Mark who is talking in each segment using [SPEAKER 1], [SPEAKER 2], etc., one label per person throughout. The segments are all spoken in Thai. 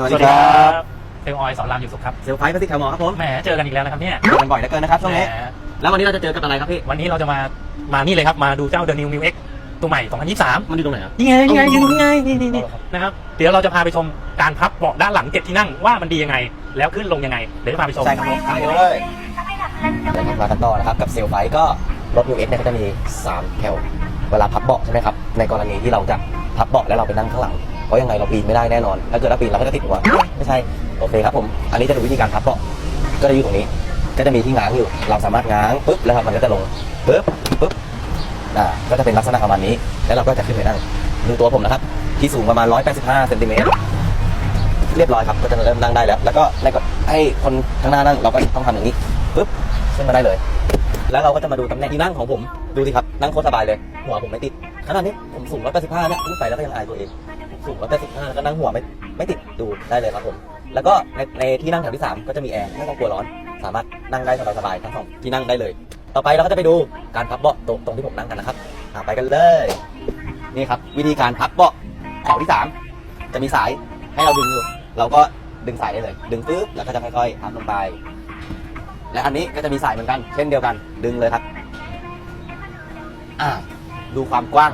[SPEAKER 1] สวัสดีครับ
[SPEAKER 2] เซลลออยสอนรามอยู่สุขครับ
[SPEAKER 1] เซลล์ไฟประสิทธิ์แถวหมอครับผม
[SPEAKER 2] แหมเจอกันอีกแล้วนะครับเนี่ย
[SPEAKER 1] เจอกันบ่อยเหลือเกินนะครับช่วงนี้
[SPEAKER 2] แหม
[SPEAKER 1] แล้ววันนี้เราจะเจอกับอะไรครับพี่
[SPEAKER 2] วันนี้เราจะมา มานี่เลยครับ มาดูเจ้า The New Mu X ตัวใหม่ 2023
[SPEAKER 1] มันอยู่ตรงไหนครับ
[SPEAKER 2] นี่ไงนี่ไงยืนตรงนี้ไงนี่นี่นี่นะครับ เดี๋ยวเราจะพาไปชมการพับเบาะด้านหลังเจ็ดที่นั่งว่ามันดียังไง แล้วขึ้นลงยังไง เดี๋ยวจะพาไปชม
[SPEAKER 1] ใช่ครับผมไปเลยเดี๋ยวมากันต่อนะครับกับเซลล์ไฟก็รถ New X เนี่ยก็จะมี3แถวเวลาพับเบาะใช่ไหมครับในกรณีที่เราจะพับเบาะแล้วเราไปนั่งข้างหลัง เพราะยังไงเราปีนไม่ได้แน่นอน ถ้าเกิดเราปีนเราก็จะติดหัวไม่ใช่ โอเคครับผม อันนี้จะดูวิธีการพับเบาะก็จะอยู่ตรงนี้ ก็จะมีที่ง้างอยู่ เราสามารถง้างปุ๊บแล้วครับมันก็จะลงปุ๊บปุ๊บอ่าก็จะเป็นลักษณะประมาณนี้ แล้วเราก็จะขึ้นไปนั่งดูตัวผมนะครับ ที่สูงประมาณ 185เซนติเมตรเรียบร้อยครับ ก็จะเริ่มนั่งได้แล้ว แล้วก็ในก็ให้คนข้างหน้านั่งเราก็ต้องทำอย่างนี้ปุ๊บขึ้นมาได้เลย แล้วเราก็จะมาดูตำแหน่งที่นั่งของผม ดูสิครับ นั่งโคตรสบายเลย หัวผมไม่ติด ขนาดนี้ผมสูง185เนี่ยขึ้นไปแล้วก็ยังอายตัวเอง สูง185แล้วก็นั่งหัวไม่ไม่ติด ดูได้เลยครับผม แล้วก็ในในที่นั่งแถวที่ 3 ก็จะมีแอร์ ไม่ต้องกลัวร้อน สามารถนั่งได้สบายๆทั้งสองที่นั่งได้เลย ต่อไปเราก็จะไปดูการพับเบาะตรงตรงที่ผมนั่งกันนะครับไปกันเลย นี่ครับ วิธีการพับเบาะแถวที่ 3 จะมีสายให้เราดึงอยู่ เราก็ดึงสายได้เลย ดึงปุ๊บแล้วก็จะค่อยๆพับลงไป และอันนี้ก็จะมีสายเหมือนกัน เช่นเดียวกัน ดึงเลยครับอ่าดูความกว้าง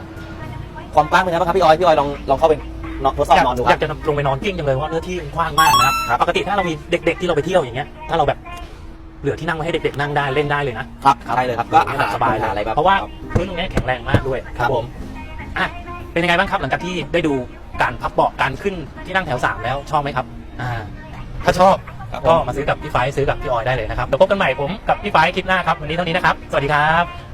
[SPEAKER 1] ความกว้างเป็นไงบ้างครับพี่ออยพี่ออยลองลองเข้าไปนอนทดสอบ
[SPEAKER 2] อยาก
[SPEAKER 1] นอนดูค
[SPEAKER 2] อ
[SPEAKER 1] รั
[SPEAKER 2] ยา
[SPEAKER 1] บ
[SPEAKER 2] กจะลงไปนอนกิ้งจังเลยเพราะว่าเนื้อที่มันกว้างมากนะครับ
[SPEAKER 1] ครับ
[SPEAKER 2] ปกติถ้าเรามีเด็ก ๆ ที่เราไปเที่ยวอย่างเงี้ยถ้าเราแบบเหลือที่นั่งไว้ให้เด็ก ๆ นั่งได้เล่นได้เลยนะครับ
[SPEAKER 1] ใช่เลยครับก็
[SPEAKER 2] ก็สบายเลย
[SPEAKER 1] อะไรแบบ
[SPEAKER 2] เพราะว่าพื้นตรงเนี้ยแข็งแรงมากด้วย
[SPEAKER 1] ครับผม
[SPEAKER 2] อะเป็นยังไงบ้างครับ หลังจากที่ได้ดูการพับเบาะการขึ้นที่นั่งแถวสามแล้วชอบไหมครับ อ่า ถ้าชอบ
[SPEAKER 1] ครับ
[SPEAKER 2] ก็มาซื้อกับพี่ไฟซื้อกับพี่ออยได้เลยนะครับเดี๋ยวพบกันใหม่ผมกับพี่ไฟคลิปหน้าครับวันนี้เท่านี้นะครับสวัสดีครับ